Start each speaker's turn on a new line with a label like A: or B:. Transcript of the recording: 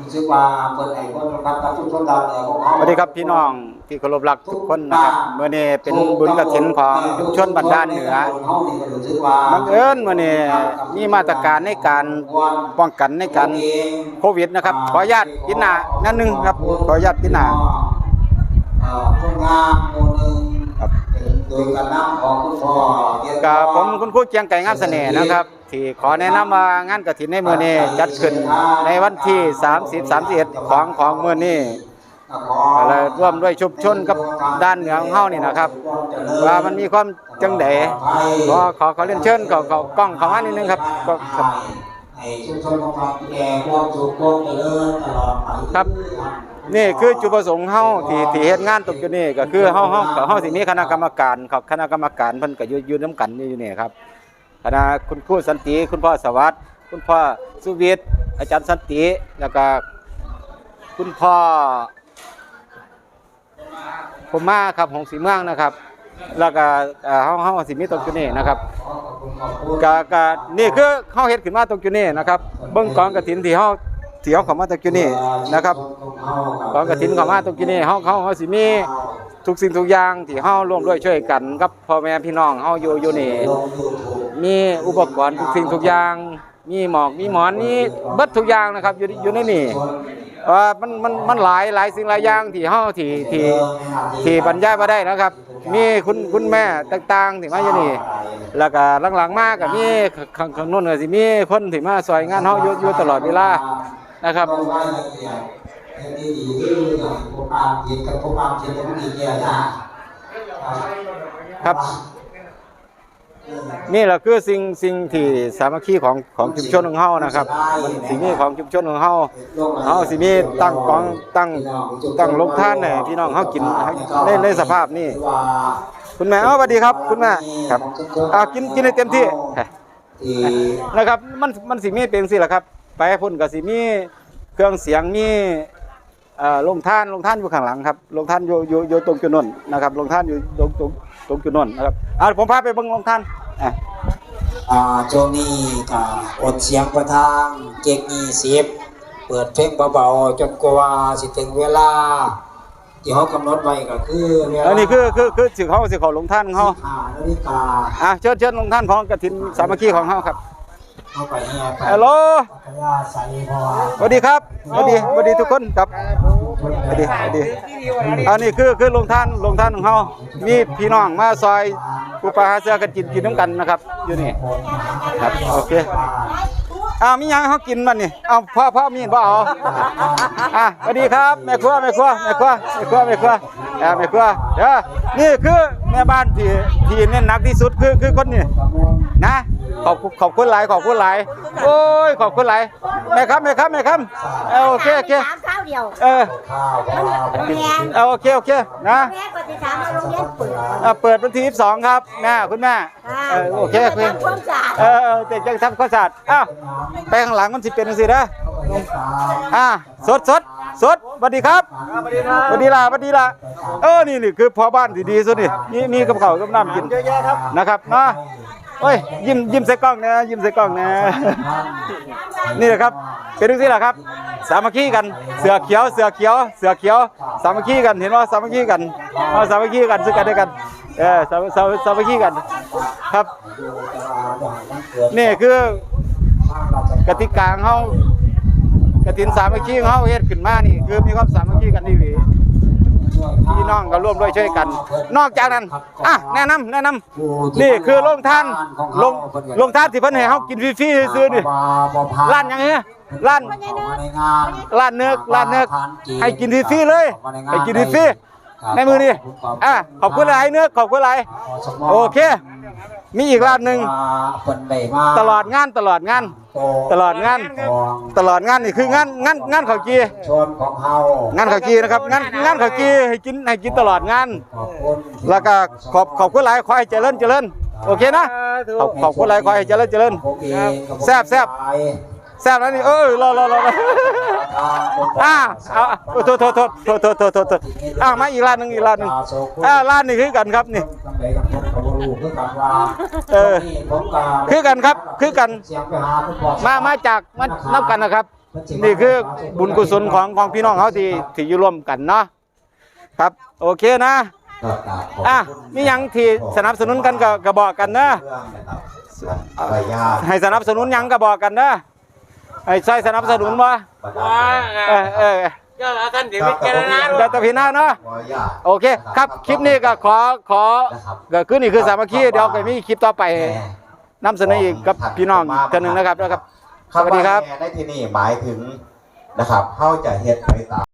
A: รู้สึกว่าเปิดไอ้คนรับกับทุกคนดาวเนี่ยของเขา
B: สวัสดีครับพี่น้องที่เคารพรักทุกคนนะครับเมื่อนี้เป็นบุญกฐินของชุมชนบ้านด้านเหนือบังเอิญมื่อนี้มีมาตรการในการป้องกันในการโควิดนะครับ ขออนุญาตกินหน้านั่นหนึงครับ ขออนุญาตกินหน้า
A: เอ่อคนงา โดยการนำของคุณพ่อเรียน
B: กับผมคุณครูเกียงไก่งามเสน่ห์นะครับที่ขอแนะนำว่างานกฐินในมื้อนี้จัดขึ้นในวันที่ 30 31 ของของมื้อนี้อะไรร่วมด้วยชุมชนกับด้านเหนือของเฮานี่นะครับ ว่ามันมีความจังไดขอขอขอเรียนเชิญเขาเขากล้องเข้ามานิดนึงครับก็ครับ
A: ให้ชุมชนของเราแก่ความสุขความเจริญตลอดไป
B: ครับ นี่คือจุดประสงค์เฮาที่ที่เฮ็ดงานตรงจุดนี้ก็คือเฮาเฮาเฮาสิมีคณะกรรมการครับคณะกรรมการเพิ่นก็อยู่อยู่นํกันอยู่นี่ครับคณะคุณครูสันติคุณพ่อสวัสดิ์คุณพ่อสุวิทย์อาจารย์สันติแล้วก็คุณพ่อผมมาครับของสีเมืองนะครับ แล้วก็เอ่อเฮาเฮาสิมีตรงจุดนี้นะครับกะกะนี่คือเฮาเฮ็ดขึ้นมาตรงจุดนี้นะครับเบิ่งกองกฐินที่เฮา ที่เฮาเข้ามาตรงจุดนี้นะครับกองกฐินเข้ามาตรงจุดนี้เฮาเฮาเฮาสิมีทุกสิ่งทุกอย่างที่เฮาร่วมด้วยช่วยกันกับพ่อแม่พี่น้องเฮาอยู่อยู่นี่มีอุปกรณ์ทุกสิ่งทุกอย่างมีหมอกมีหมอนมีเบิดทุกอย่างนะครับอยู่อยู่ในนี่ว่ามันมันมันหลายหลายสิ่งหลายอย่างที่เฮาที่ที่ที่บรรยายบ่ได้นะครับ มีคุณคุณแม่ต่างๆที่มาอยู่นี่แล้วก็หลังๆมาก็มีข้างข้างโน้นก็สิมีคนที่มาซอยงานเฮาอยู่อยู่ตลอดเวลา นะครับ
A: ดีดีคือพวกปามเย็นกับพวกปามเย็นกับดีเนี่ยนะครับ
B: นี่แหละคือสิ่งสิ่งที่สามัคคีของของชุมชนของเฮานะครับมันสิ่งนี้ของชุมชนของเฮาเฮาสิมีตั้งกองตั้งตั้งลงท่านให้พี่น้องเฮากินในในสภาพนี้คุณแม่เอ้าสวัสดีครับ คุณแม่ครับอ่ากินกินให้เต็ม
A: ที่
B: นะครับ มันมันสิมีเป็นสิล่ะครับ ไปพุ่นก็สิมีเครื่องเสียงมีเอ่อลงท่านลงท่านอยู่ข้างหลังครับลงท่านอยู่อยู่อยู่ตรงจุดนนนะครับลงท่านอยู่ตรงตรงตรงจุดนนนะครับอ่าผมพาไปเบิ่งลงท่านอะ
A: อ่าโจนี่ก็อดเสียงประทางเก๊กยี่สิบเปิดเพลงเบาๆจนกว่าสิถึงเวลาที่เขากำหนดไว้ก็คือเวลา
B: อันนี้คือคือคือสิเขาสิเขาลงท่านของเฮา
A: สิบห้านาฬิกา
B: อะเชิญเชิญลงท่านของกฐินสามัคคีของเฮาครับ ฮัลโหล
A: พัทยาใส่พอ
B: สวัสดีครับสวัสดีสวัสดีทุกคนครับสวัสดีสวัสดี อันนี้คือคือลงท่านลงท่านของเฮามีพี่น้องมาซอยผู้ปลาหาเสื้อกันกินกินน้ำกันนะครับ อยู่นี่ครับโอเคอ้าวมีหยังให้เขากินมันนี่เอาพ่อพ่อมีนบ่เอาอะสวัสดีครับแม่ครัวแม่ครัวแม่ครัวแม่ครัวแม่ครัวอ่าแม่ครัวเด้อนี่คือแม่บ้านที่ที่เน้นหนักที่สุดคือคือคนนี้นะ ขอบคุณขอบคุณหลายขอบคุณหลายโอ้ยขอบคุณหลายแม่ครับแม่ครับแม่ครับเอาโอเคโอเค
C: ถามข้าวเดียว
B: เออ
A: ข้าวพอ
C: แม่
B: เอาโอเคโอเคนะ
C: แม่ก็จะถามว่าโรงเรียนเปิด
B: อะเปิดวันที่22ครับแม่คุณแม่เออโอเคโอเค
C: ทำความสะอาด
B: เออเออแต่ยังทำข้าวสารอ้าวไปข้างหลังมันสิเป็นจังซี่นะอ่าสดสดสดสวัสดีครับสวัสดีล่ะสวัสดีล่ะเออนี่นี่คือพ่อบ้านที่ดีสุดนี่มีมีกับข้าวกับน้ำกินเยอะแยะครับนะ ครับมาโอ้ยยิ้มยิ้มใส่กล้องนะ ยิ้มใส่กล้องนะ นี่แหละครับ เป็นจังซี่ล่ะครับ สามัคคีกันเสือเขียวเสือเขียวเสือเขียว สามัคคีกันเห็นว่าสามัคคีกันเอาสามัคคีกันซึ่งกันและกันเออสาสาสามัคคีกันครับ นี่คือกติกาของเฮากตินสามัคคีของเฮาเฮ็ดขึ้นมานี่คือมีความสามัคคีกันดีหลี พี่น้องก็ร่วมด้วยช่วยกัน นอกจากนั้นอะแนะนำแนะนำนี่คือโรงทานโรงโรงทานที่เพิ่นให้เฮากินฟรีๆซื้อนี่ร้านยังไงร้านร้านเนื้อร้านเนื้อให้กินฟรีๆเลย ให้กินฟรีๆในมือนี่อะขอบคุณหลายเนื้อขอบคุณหลายโอเค มีอีกรอบหนึ่งตลอดงานตลอดงาน ตลอดงาน ตลอดงานนี่คืองานงานงานข่าวกี
A: ชนของเฮางา
B: นข่าวกีนะครับงานงานข่าวกีให้กินให้กินตลอดงาน แล้วก็ขอบขอบคุณหลายขอให้เจริญเจริญโอเคนะขอบขอบคุณหลายขอให้เจริญเจริญแซ่บแซ่บแซ่บแล้วนี่เออรอรอรออ่าเอาโทษโทษโทษโทษโทษโทษอ่ามาอีกร้านหนึ่งอีกร้านหนึ่งอ่าร้านนี้คือกันครับนี่
A: รกับผมกับลูกคือกันว่า
B: เออ
A: ผมกับ
B: คือกันครับคือกัน
A: เสียงไปหาคุณพ่อ
B: มามาจากมานับกันนะครับ นี่คือบุญกุศลของของพี่น้องเขาที่ที่อยู่ร่วมกันเนาะครับ โอเคนะ
C: ก็กราบขอบ
B: อะ
C: คุณ
B: มีหยังที่สนับสนุนกันก็ก็บอกกันนะ
C: เรื่องนะครับใบญาติ
B: ให้สนับสนุนหยังก็บอกกันนะให้ใช่สนับสนุนบ่
C: ประดา
B: เออเออ
D: ก็แล้วท่านเดี๋ยวพิจารณา
B: เดี๋ยวแต่พี่น้าเนาะ
C: ขออนุญาต
B: โอเค ครับคลิปนี้ก็ขอขอ
C: นะครับ
B: ก็คือนี่คือสามัคคีเดี๋ยวก็มีคลิปต่อไป
C: แม่
B: นำเสนออีกกับพี่น้องอีกท่านหนึงนะครับนะครับ สวัสดีครับำา
C: แม่ในที่นี่หมายถึงนะครับเขาจะเฮ็ดไปตาม